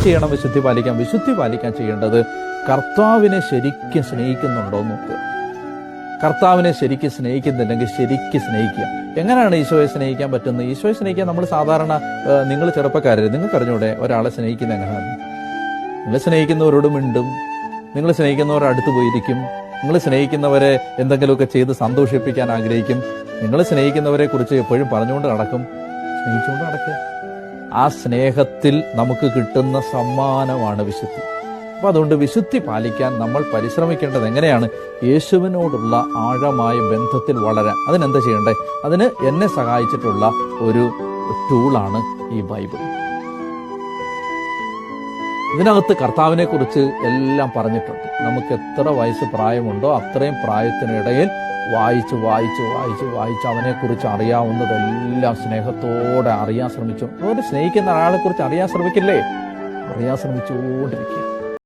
ചെയ്യണം വിശുദ്ധി പാലിക്കാൻ? വിശുദ്ധി പാലിക്കാൻ ചെയ്യേണ്ടത് കർത്താവിനെ ശരിക്കും സ്നേഹിക്കുന്നുണ്ടോ നോക്കുക കർത്താവിനെ ശരിക്കും സ്നേഹിക്കുന്നുണ്ടെങ്കിൽ ശരിക്കും സ്നേഹിക്കുക. എങ്ങനെയാണ് ഈശോയെ സ്നേഹിക്കാൻ പറ്റുന്നത്? ഈശോയെ സ്നേഹിക്കാൻ നമ്മൾ സാധാരണ നിങ്ങൾ ചെറുപ്പക്കാരെ നിങ്ങൾക്ക് അറിഞ്ഞൂടെ ഒരാളെ സ്നേഹിക്കുന്ന എങ്ങനെയാണ്? നിങ്ങൾ സ്നേഹിക്കുന്നവരോട് മിണ്ടും. നിങ്ങൾ സ്നേഹിക്കുന്നവരുടെ അടുത്ത് പോയിരിക്കും. നിങ്ങൾ സ്നേഹിക്കുന്നവരെ എന്തെങ്കിലുമൊക്കെ ചെയ്ത് സന്തോഷിപ്പിക്കാൻ ആഗ്രഹിക്കും. നിങ്ങൾ സ്നേഹിക്കുന്നവരെ കുറിച്ച് എപ്പോഴും പറഞ്ഞുകൊണ്ട് നടക്കും. സ്നേഹിച്ചുകൊണ്ട് നടക്കുക. ആ സ്നേഹത്തിൽ നമുക്ക് കിട്ടുന്ന സമ്മാനമാണ് വിശുദ്ധി. അപ്പം അതുകൊണ്ട് വിശുദ്ധി പാലിക്കാൻ നമ്മൾ പരിശ്രമിക്കേണ്ടത് എങ്ങനെയാണ്? യേശുവിനോടുള്ള ആഴമായ ബന്ധത്തിൽ വളരാൻ. അതിനെന്താ ചെയ്യണ്ടേ? അതിന് എന്നെ സഹായിച്ചിട്ടുള്ള ഒരു ടൂളാണ് ഈ ബൈബിൾ. ഇതിനകത്ത് കർത്താവിനെ കുറിച്ച് എല്ലാം പറഞ്ഞിട്ടുണ്ട്. നമുക്ക് എത്ര വയസ്സ് പ്രായമുണ്ടോ അത്രയും പ്രായത്തിനിടയിൽ വായിച്ച് വായിച്ച് വായിച്ച് വായിച്ച്. അവനെക്കുറിച്ച് അറിയാവുന്നതെല്ലാം സ്നേഹത്തോടെ അറിയാൻ ശ്രമിച്ചു. ഒരു സ്നേഹിക്കുന്ന ഒരാളെക്കുറിച്ച് അറിയാൻ ശ്രമിക്കില്ലേ? അറിയാൻ ശ്രമിച്ചുകൊണ്ടിരിക്കുക.